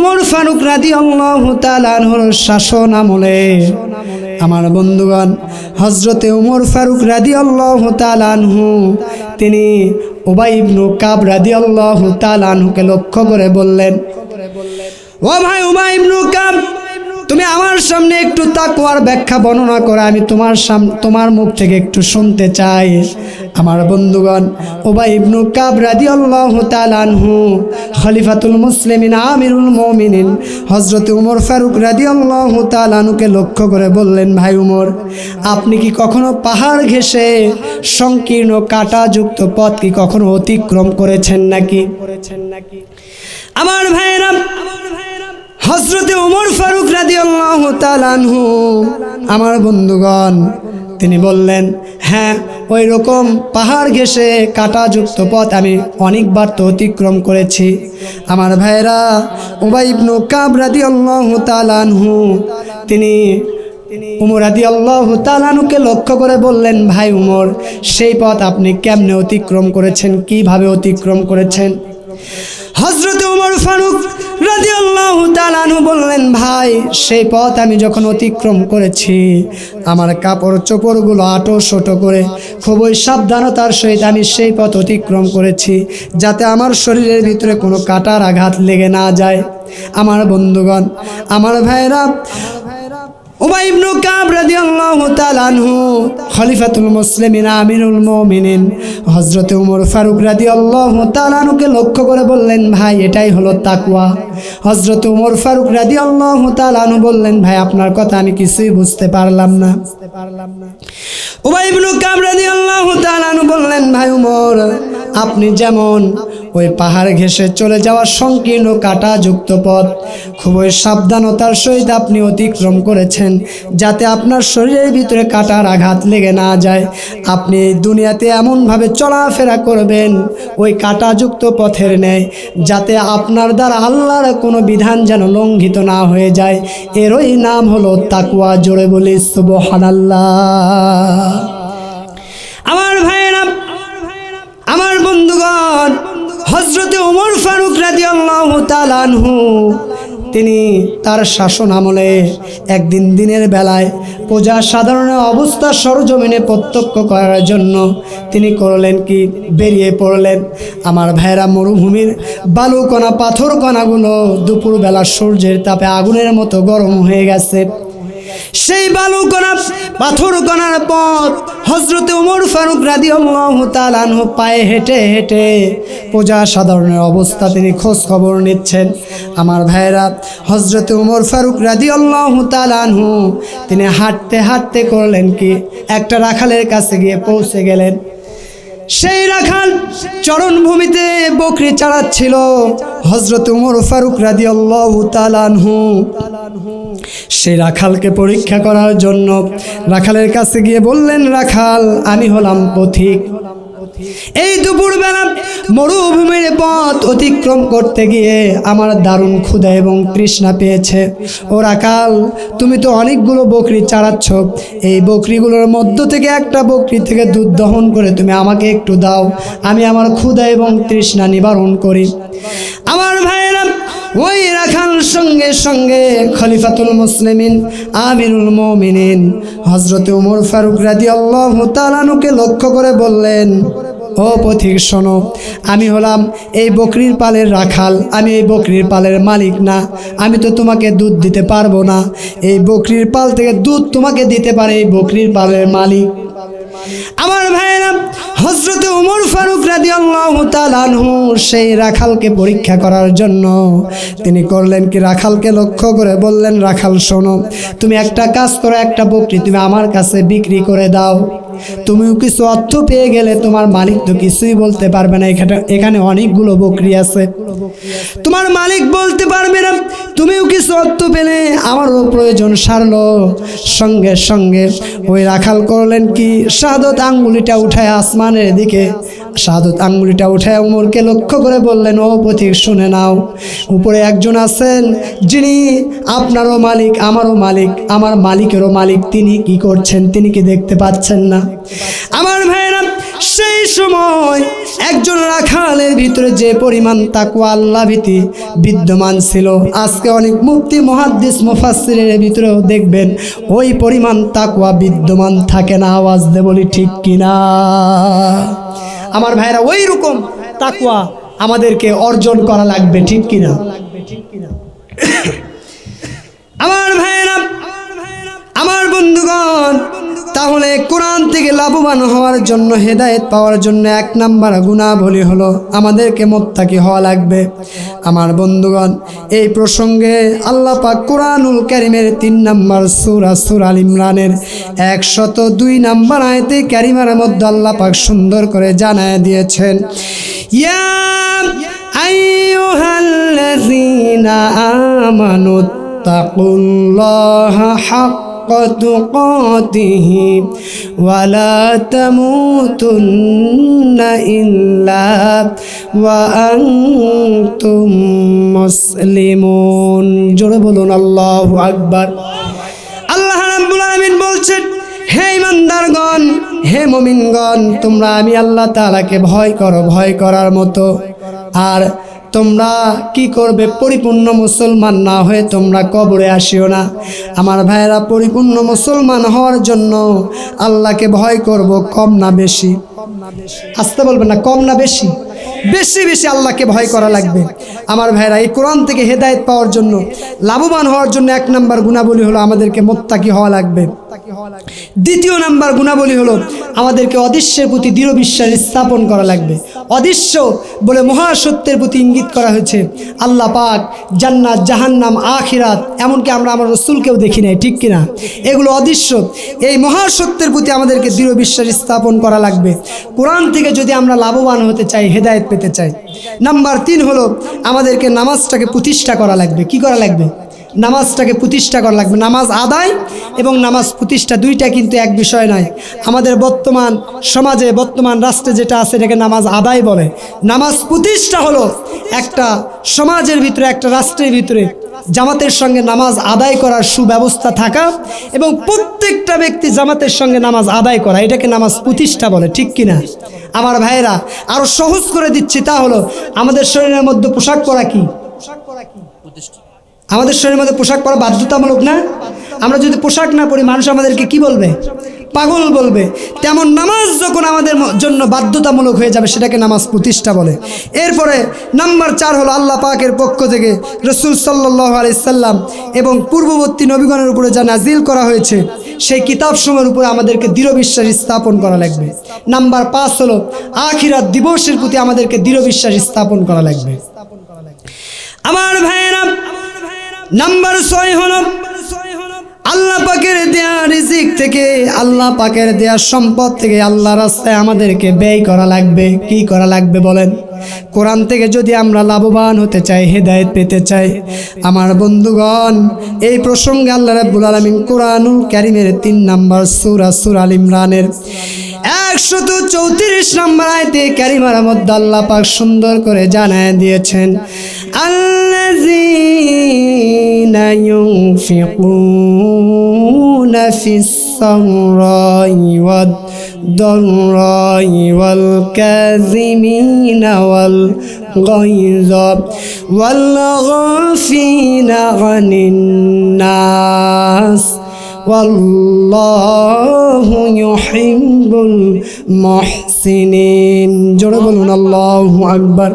উমর ফারুক রাদি আল্লাহ তালানহর শাসন আমলে। আমার বন্ধুগণ হজরতে উমর ফারুক রাদি আল্লাহ তালানহু তিনি ওবাই ইবনু কাব রাদি আল্লাহ তালানহুকে লক্ষ্য করে বললেন, ও ভাই উবাই ইবনু কাব তুমি আমার সামনে একটু তাকুয়ার ব্যাখ্যা বর্ণনা করে, আমি তোমার সাম, তোমার মুখ থেকে একটু শুনতে চাই। আমার বন্ধুগণ ওবাই ইবনু কাব রাদিয়াল্লাহু তাআলা আনহু, খলিফাতুল মুসলিমিন আমিরুল মুমিনিন, হযরত উমর ফারুক রাদিয়াল্লাহু তাআলা আনহুকে লক্ষ্য করে বললেন, ভাই উমর, আপনি কি কখনো পাহাড় ঘেঁষে সংকীর্ণ কাঁটাযুক্ত পথ কি কখনো অতিক্রম করেছেন নাকি করেছেন নাকি? আমার ভাইয়েরা হজরতে উমর ফারুক রাদি আল্লাহ তালানহু আমার বন্ধুগণ, তিনি বললেন হ্যাঁ ওই রকম পাহাড় ঘেসে কাঁটাযুক্ত পথ আমি অনেকবার তো অতিক্রম করেছি। আমার ভাইয়েরা, উবাই ইবনু কাব রাদি আল্লাহ তালানহু তিনি উমর আদি আল্লাহ তালানুকে লক্ষ্য করে বললেন, ভাই উমর, সেই পথ আপনি কেমনে অতিক্রম করেছেন? কীভাবে অতিক্রম করেছেন? হজরত উমর ফারুক রাদিয়াল্লাহু তাআলাহু বললেন, ভাই, সেই পথ আমি যখন অতিক্রম করেছি, আমার কাপড় চোপড়গুলো আটো শোটো করে খুবই সাবধানতার সহিত আমি সেই পথ অতিক্রম করেছি, যাতে আমার শরীরের ভিতরে কোনো কাটার আঘাত লেগে না যায়। আমার বন্ধুগণ, আমার ভাইরা উবাই ইবনু কাব রাদিয়াল্লাহু তাআলা আনহু, খলিফাতুল মুসলিমিন, আমিরুল মুমিনিন, হযরত ওমর ফারুক রাদিয়াল্লাহু তাআলা আনহুকে লক্ষ্য করে বললেন, ভাই, এটাই হলো তাকওয়া। হযরত ওমর ফারুক রাদিয়াল্লাহু তাআলা আনহু বললেন, ভাই, আপনার কথা আমি কিছুই বুঝতে পারলাম না বুঝতে পারলাম না। উবাই ইবনু কাব রাদিয়াল্লাহু তাআলা আনহু বললেন, ভাই, উমর আপনি যেমন ওই পাহাড় ঘেঁষে চলে যাওয়ার সংকীর্ণ কাঁটাযুক্ত পথ, খুবই সাবধানতার সহিত আপনি অতিক্রম করেছেন, যাতে আপনার শরীরের ভিতরে কাটার আঘাত লেগে না যায়। আপনি দুনিয়াতে এমনভাবে চলাফেরা করবেন ওই কাঁটাযুক্ত পথের ন্যায়, যাতে আপনার দ্বারা আল্লাহর কোনো বিধান যেন লঙ্ঘিত না হয়ে যায়। এরই নাম হলো তাকুয়া জোরে বলি সুবহানাল্লাহ। হজরতে ওমর ফারুক রাজি আল্লাহ তালানহু তিনি তার শাসন আমলে একদিন দিনের বেলায় প্রজা সাধারণ অবস্থা সরজমিনে প্রত্যক্ষ করার জন্য তিনি করলেন কি? বেরিয়ে পড়লেন। আমার ভাইরা মরুভূমির বালুকণা পাথর কণাগুলো দুপুরবেলা সূর্যের তাপে আগুনের মতো গরম হয়ে গেছে। সেই বালু কণা পাথর কণার পথ হজরতে উমর ফারুক রাদি তালানহু পায়ে হেঁটে হেঁটে প্রজা সাধারণের অবস্থা তিনি খোঁজ খবর নিচ্ছেন। আমার ভাইয়েরা হজরতে উমর ফারুক রাদি তালানহু তিনি হাঁটতে হাঁটতে করলেন কি? একটা রাখালের কাছে গিয়ে পৌঁছে গেলেন। সেই রাখাল চরণভূমিতে বকরি চালাচ্ছিল হজরত উমর ফারুক রাদি আল্লাহ তালানহু সেই রাখালকে পরীক্ষা করার জন্য রাখালের কাছে গিয়ে বললেন, রাখাল, আমি হলাম পথিক। এই দুপুরবেলা মরুভূমির পথ অতিক্রম করতে গিয়ে আমার দারুণ ক্ষুধা এবং তৃষ্ণা পেয়েছে। ও রাখাল, তুমি তো অনেকগুলো বকরি চালাচ্ছ এই বকরিগুলোর মধ্য থেকে একটা বকরি থেকে দুধ দহন করে তুমি আমাকে একটু দাও। আমি আমার ক্ষুধা এবং তৃষ্ণা নিবারণ করি। আমার ভাইয়েরা ওই রাখাল সঙ্গে সঙ্গে খলিফাতুল মুসলিমিন, আমিরুল মমিনিন হজরত উমর ফারুক রাজি আল্লাহ তালানুকে লক্ষ্য করে বললেন, ও পথিক শোনো, আমি হলাম এই বকরির পালের রাখাল, আমি এই বকরির পালের মালিক না, আমি তো তোমাকে দুধ দিতে পারব না, এই বকরির পাল থেকে দুধ তোমাকে দিতে পারে এই বকরির পালের মালিক। আমার ভাইয়েরা হজরতে উমর ফারুক আল্লাহ তালানহু সেই রাখালকে পরীক্ষা করার জন্য। তিনি করলেন কি? রাখালকে লক্ষ্য করে বললেন, রাখাল, শোনো, তুমি একটা কাজ করো, একটা বকরি তুমি আমার কাছে বিক্রি করে দাও। তুমিও কিছু অর্থ পেয়ে গেলে তোমার মালিক তো কিছুই বলতে পারবে না। এখানে এখানে অনেকগুলো বকরি আছে। তোমার মালিক বলতে পারবে না, তুমিও কিছু অর্থ পেলে আমারও প্রয়োজন সারলো। সঙ্গে সঙ্গে ওই রাখাল করলেন কি? সাদত আঙ্গুলিটা উঠায় আসমানের দিকে। সাদত আঙ্গুলিটা উঠায় উমরকে লক্ষ্য করে বললেন, ও পথিক, শুনে নাও। উপরে একজন আছেন যিনি আপনারও মালিক, আমারও মালিক, আমার মালিকেরও মালিক। তিনি কি করছেন? তিনি কি দেখতে পাচ্ছেন না? আমার ভাইয়েরা, সেই সময় একজন রাখালের ভিতরে যে পরিমাণ তাকুয়া আল্লাহ ভীতি বিদ্যমান ছিল, আজকে অনেক মুক্তি মহাদ্দিস, মুফাসসিরের ভিতরেও দেখবেন, ওই পরিমাণ তাকুয়া বিদ্যমান থাকে না। আওয়াজ দে বলি, ঠিক কিনা? আমার ভাইরা ওই রকম তাকুয়া আমাদেরকে অর্জন করা লাগবে, ঠিক কিনা? আমার ভাইরা আমার বন্ধুগণ তাহলে কোরআন থেকে লাভবান হওয়ার জন্য হেদায়েত পাওয়ার জন্য এক নাম্বার গুণাবলী হলো আমাদেরকে মোত্তাকি হওয়া লাগবে। আমার বন্ধুগণ, এই প্রসঙ্গে আল্লাহ পাক কোরআনুল ক্যারিমের তিন নাম্বার সুরা সুর আল ইমরানের একশত দুই নাম্বার আয়তে ক্যারিমার মধ্যে আল্লাহ পাক সুন্দর করে জানায় দিয়েছেন, ইয়া আইয়ুহাল্লাযীনা আমানুত্তাকুল্লাহা হাক حق تقاته ولا تموتن إلا وأنتم مسلمون জোরে বলুন আল্লাহু আকবার আল্লাহ রাব্বুল আলামিন বলছেন হে ইমানদারগণ হে মুমিনগণ তোমরা আমি আল্লাহ তাআলাকে ভয় করো ভয় করার মতো আর তোমরা কি করবে? পরিপূর্ণ মুসলমান না হয়ে তোমরা কবরে আসিও না। আমার ভাইয়েরা, পরিপূর্ণ মুসলমান হওয়ার জন্য আল্লাহকে ভয় করব, কম না বেশি। আসতে বলবেন না, কম না বেশি? বেশি বেশি আল্লাহকে ভয় করা লাগবে। আমার ভাইরা এই কোরআন থেকে হেদায়েত পাওয়ার জন্য, লাভবান হওয়ার জন্য এক নম্বর গুণাবলী হলো আমাদেরকে মোত্তাকি হওয়া লাগবে। দ্বিতীয় নাম্বার গুণাবলী হলো আমাদেরকে অদৃশ্যের প্রতি দৃঢ় বিশ্বাস স্থাপন করা লাগবে। অদৃশ্য বলে মহাসত্যের প্রতি ইঙ্গিত করা হয়েছে। আল্লাহ পাক জান্নাত, জাহান্নাম, আখিরাত, এমনকি আমরা আমার রসুলকেও দেখি নাই, ঠিক কিনা? এগুলো অদৃশ্য। এই মহাসত্যের প্রতি আমাদেরকে দৃঢ় বিশ্বাস স্থাপন করা লাগবে। কোরআন থেকে যদি আমরা লাভবান হতে চাই, হেদায়েত পেতে চাই। নাম্বার তিন হলো, আমাদেরকে নামাজটাকে প্রতিষ্ঠা করা লাগবে। কি করা লাগবে? নামাজটাকে প্রতিষ্ঠা করা লাগবে। নামাজ আদায় এবং নামাজ প্রতিষ্ঠা দুইটা কিন্তু এক বিষয় নয়। আমাদের বর্তমান সমাজে, বর্তমান রাষ্ট্রে যেটা আছে, এটাকে নামাজ আদায় বলে। নামাজ প্রতিষ্ঠা হলো একটা সমাজের ভিতরে, একটা রাষ্ট্রের ভিতরে। জামাতের সঙ্গে নামাজ আদায় করার সুব্যবস্থা থাকা এবং প্রত্যেকটা ব্যক্তি জামাতের সঙ্গে নামাজ আদায় করা, এটাকে নামাজ প্রতিষ্ঠা বলে, ঠিক কিনা? আমার ভাইয়েরা আরও সহজ করে দিচ্ছি, তা হলো আমাদের শরীরের মধ্যে পোশাক পরা কি? আমাদের শরীরের মধ্যে পোশাক পরা বাধ্যতামূলক না? আমরা যদি পোশাক না পরি, মানুষ আমাদেরকে কি বলবে? পাগল বলবে। তেমন নামাজ যখন আমাদের জন্য বাধ্যতামূলক হয়ে যাবে, সেটাকে নামাজ প্রতিষ্ঠা বলে। এরপরে নাম্বার চার হলো আল্লাহ পাকের পক্ষ থেকে রসুল সাল্লাহ আলাইসাল্লাম এবং পূর্ববর্তী নবীগণের উপরে যা নাজিল করা হয়েছে, সেই কিতাব সময়ের উপরে আমাদেরকে দৃঢ় বিশ্বাস স্থাপন করা লাগবে। নাম্বার পাঁচ হলো আখিরাত দিবসের প্রতি আমাদেরকে দৃঢ় বিশ্বাস স্থাপন করা লাগবে। আমার ভাইয়েরা নাম্বার ছয় হল, আল্লাহ পাকের দেয়া রিজিক থেকে, আল্লাহ পাকের দেয়া সম্পদ থেকে আল্লাহ রাস্তায় আমাদেরকে ব্যয় করা লাগবে। কি করা লাগবে বলেন? কোরআন থেকে যদি আমরা লাভবান হতে চাই, হেদায়েত পেতে চাই, আমার বন্ধুগণ, এই প্রসঙ্গে আল্লাহ রাব্বুল আলামিন কোরআনুল কারীমের তিন নাম্বার সূরা সূরা আল ইমরানের একশত চৌত্রিশ নম্বর আয়তে ক্যারিমার মধ্যে আল্লাহ পাক সুন্দর করে জানায় দিয়েছেন আল্লাযীনা ইউনফিকুনা ফিস সাররাই ওয়াদ ضراء والكاظمين والغيظ والغافين عن الناس والله يحب المحسنين জোরে বলুন আল্লাহু আকবার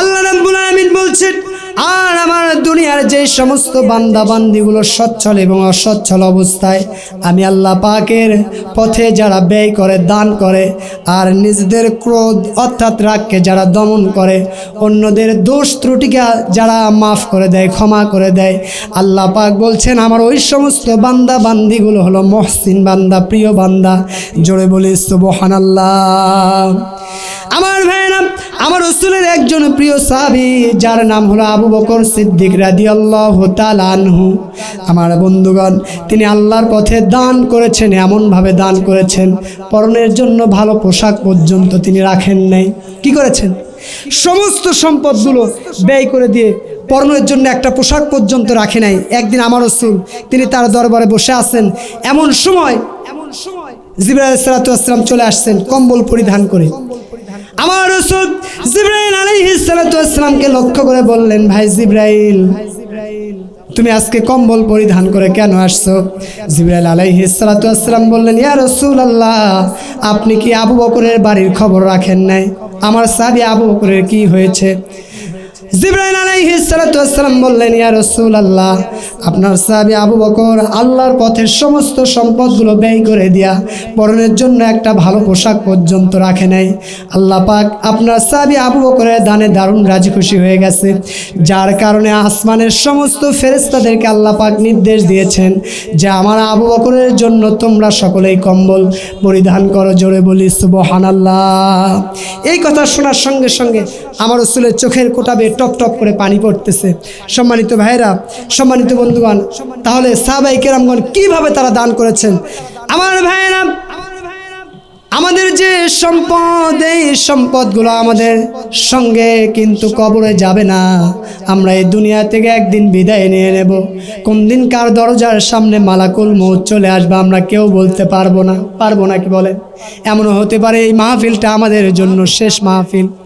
আল্লাহ রাব্বুল আলামিন বলছেন আর আমার দুনিয়ার যে সমস্ত বান্দা বান্দিগুলো সচ্ছল এবং অসচ্ছল অবস্থায়, আমি আল্লাহ পাকের পথে যারা ব্যয় করে, দান করে, আর নিজেদের ক্রোধ অর্থাৎ রাগকে যারা দমন করে, অন্যদের দোষ ত্রুটিকে যারা মাফ করে দেয়, ক্ষমা করে দেয়, আল্লাহ পাক বলছেন, আমার ওই সমস্ত বান্দা বান্দিগুলো হলো মহসিন বান্দা, প্রিয় বান্দা, জোরে বলি, সুবহানাল্লাহ। আমার আমার রসুলের একজন প্রিয় সাহাবি, যার নাম হলো আবু বকর সিদ্দিক রাদি আল্লাহ আনহু। আমার বন্ধুগণ, তিনি আল্লাহর পথে দান করেছেন, এমনভাবে দান করেছেন, পরনের জন্য ভালো পোশাক পর্যন্ত তিনি রাখেন নাই। কি করেছেন? সমস্ত সম্পদগুলো ব্যয় করে দিয়ে পরনের জন্য একটা পোশাক পর্যন্ত রাখে নাই। একদিন আমার রসুল, তিনি তার দরবারে বসে আছেন, এমন সময় এমন সময় জিব্রাইল সালাতাম চলে আসছেন কম্বল পরিধান করে। আমার রসুল জিব্রাইল আলাইহিস সালাতামকে লক্ষ্য করে বললেন, ভাই জিব্রাইল, তুমি আজকে কম্বল পরিধান করে কেন আসছো? জিব্রাইল আলাইহিস সালাতাম বললেন, ইয়া রসুল আল্লাহ আপনি কি আবু বকরের বাড়ির খবর রাখেন নাই? আমার সাবি আবু বকরের কি হয়েছে? জিব্রাইল আলাইহিস সালাম বললেন, ইয়া রাসূল আল্লাহ আপনার সাহাবী আবু বকর আল্লাহর পথে সমস্ত সম্পদগুলো ব্যয় করে দিয়া পরনের জন্য একটা ভালো পোশাক পর্যন্ত রাখে নাই। আল্লাহ পাক আপনার সাহাবী আবু বকরের দানে দারুণ রাজি খুশি হয়ে গেছে। যার কারণে আসমানের সমস্ত ফেরেশতাদেরকে আল্লাহ পাক নির্দেশ দিয়েছেন যে, আমার আবু বকরের জন্য তোমরা সকলেই কম্বল পরিধান করো জোরে বলি, সুবহানাল্লাহ। এই কথা শোনার সঙ্গে সঙ্গে আমার রসুলের চোখের কোটাবে টপ টপ করে পানি পড়তেছে। সম্মানিত ভাইরা সম্মানিত বন্ধুগণ, তাহলে সাহাবাই কেরামগণ কীভাবে তারা দান করেছেন? আমার ভাইরা আমাদের যে সম্পদ, এই সম্পদগুলো আমাদের সঙ্গে কিন্তু কবরে যাবে না। আমরা এই দুনিয়া থেকে একদিন বিদায় নিয়ে নেব। কোন দিন কার দরজার সামনে মালাকুল মৌত চলে আসবে, আমরা কেউ বলতে পারব না। পারব না কি বলেন? এমনও হতে পারে এই মাহফিলটা আমাদের জন্য শেষ মাহফিল।